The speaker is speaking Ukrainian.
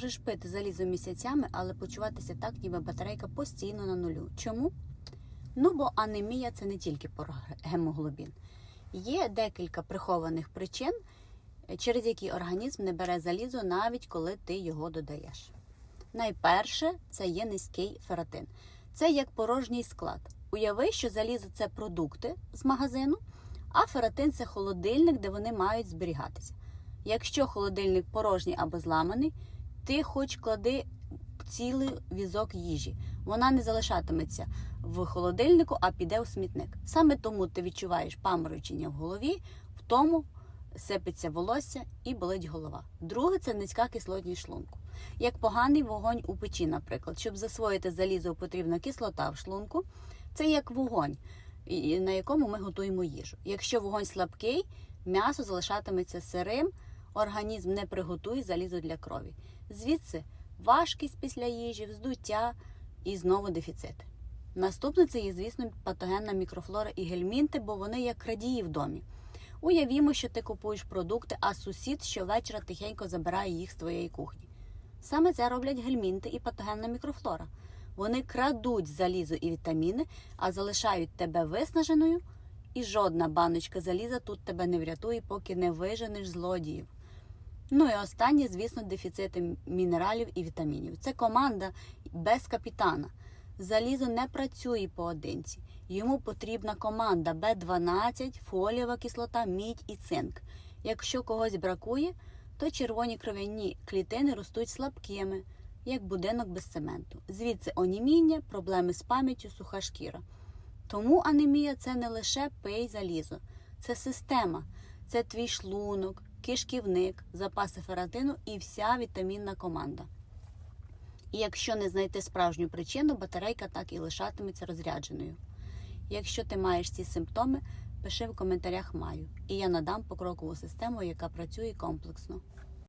можеш пити залізо місяцями, але почуватися так, ніби батарейка постійно на нулю. Чому? Ну, бо анемія це не тільки про гемоглобін. Є декілька прихованих причин, через які організм не бере залізо, навіть коли ти його додаєш. Найперше, це є низький фератин. Це як порожній склад. Уяви, що залізо це продукти з магазину, а фератин це холодильник, де вони мають зберігатися. Якщо холодильник порожній або зламаний, ти хоч клади цілий візок їжі. Вона не залишатиметься в холодильнику, а піде у смітник. Саме тому ти відчуваєш паморочення в голові, в тому сипеться волосся і болить голова. Друге це низька кислотність шлунку. Як поганий вогонь у печі, наприклад. Щоб засвоїти залізо, потрібна кислота в шлунку. Це як вогонь, на якому ми готуємо їжу. Якщо вогонь слабкий, м'ясо залишатиметься сирим, організм не приготує залізо для крові. Звідси важкість після їжі, вздуття і знову дефіцит. Наступне це є, звісно, патогенна мікрофлора і гельмінти, бо вони як крадії в домі. Уявімо, що ти купуєш продукти, а сусід щовечора тихенько забирає їх з твоєї кухні. Саме це роблять гельмінти і патогенна мікрофлора. Вони крадуть залізо і вітаміни, а залишають тебе виснаженою, і жодна баночка заліза тут тебе не врятує, поки не виженеш злодіїв. Ну і останнє, звісно, дефіцити мінералів і вітамінів. Це команда без капітана. Залізо не працює поодинці. Йому потрібна команда Б12, фолієва кислота, мідь і цинк. Якщо когось бракує, то червоні кров'яні клітини ростуть слабкими, як будинок без цементу. Звідси оніміння, проблеми з пам'яттю, суха шкіра. Тому анемія це не лише пий залізо, це система, це твій шлунок, кишківник, запаси фератину і вся вітамінна команда. І якщо не знайти справжню причину, батарейка так і лишатиметься розрядженою. Якщо ти маєш ці симптоми, пиши в коментарях маю, і я надам покрокову систему, яка працює комплексно.